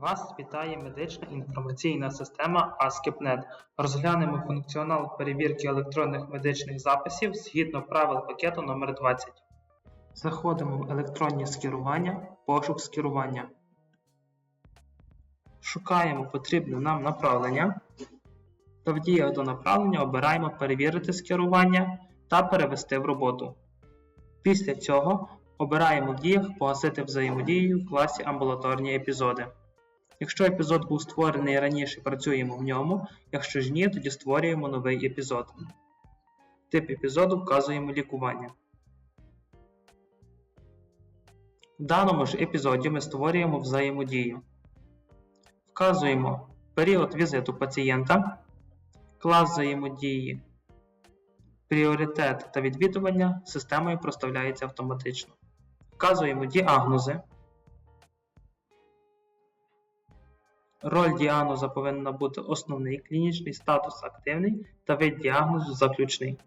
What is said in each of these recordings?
Вас вітає медична інформаційна система ASCII.NET. Розглянемо функціонал перевірки електронних медичних записів згідно правил пакету номер 20 Заходимо в електронні скерування, пошук скерування. Шукаємо потрібне нам направлення. Та в діях до направлення обираємо Перевірити скерування та Перевести в роботу. Після цього обираємо в діях Погасити взаємодію в класі Амбулаторні епізоди. Якщо епізод був створений раніше, працюємо в ньому, якщо ж ні, тоді створюємо новий епізод. Тип епізоду вказуємо лікування. В даному ж епізоді ми створюємо взаємодію. Вказуємо період візиту пацієнта, клас взаємодії, пріоритет та відвідування системою проставляється автоматично. Вказуємо діагнози. Роль діагноза повинна бути основний, клінічний статус активний та вид діагнозу заключний.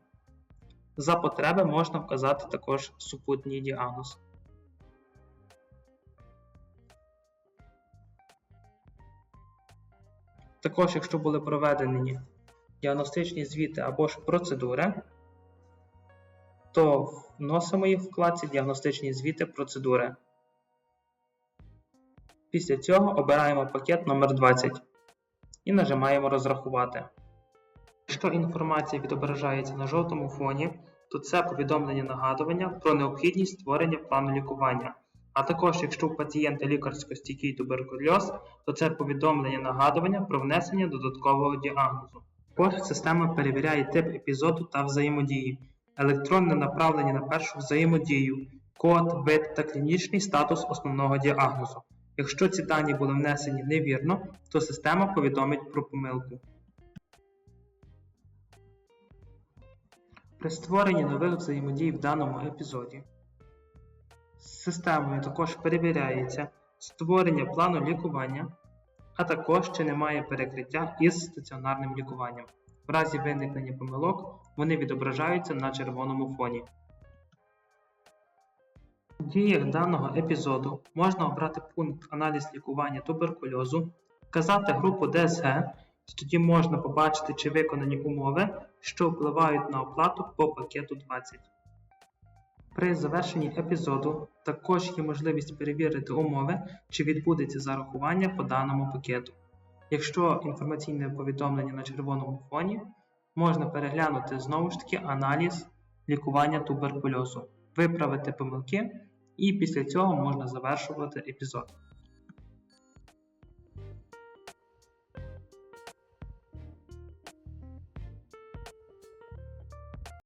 За потреби можна вказати також супутній діагноз. Також, якщо були проведені діагностичні звіти або ж процедури, то вносимо їх в вкладці Діагностичні звіти процедури. Після цього обираємо пакет номер 20 і нажимаємо Розрахувати. Якщо інформація відображається на жовтому фоні, то це повідомлення нагадування про необхідність створення плану лікування. А також, якщо у пацієнта лікарсько-стійкий туберкульоз, то це повідомлення нагадування про внесення додаткового діагнозу. Також система перевіряє тип епізоду та взаємодії, електронне направлення на першу взаємодію, код, вид та клінічний статус основного діагнозу. Якщо ці дані були внесені невірно, то система повідомить про помилку. При створенні нових взаємодій в даному епізоді системою також перевіряється створення плану лікування, а також чи немає перекриття із стаціонарним лікуванням. В разі виникнення помилок вони відображаються на червоному фоні. Діях даного епізоду можна обрати пункт аналіз лікування туберкульозу, вказати групу ДСГ, тоді можна побачити, чи виконані умови, що впливають на оплату по пакету 20. При завершенні епізоду також є можливість перевірити умови, чи відбудеться зарахування по даному пакету. Якщо інформаційне повідомлення на червоному фоні, можна переглянути знову ж таки аналіз лікування туберкульозу, виправити помилки, і після цього можна завершувати епізод.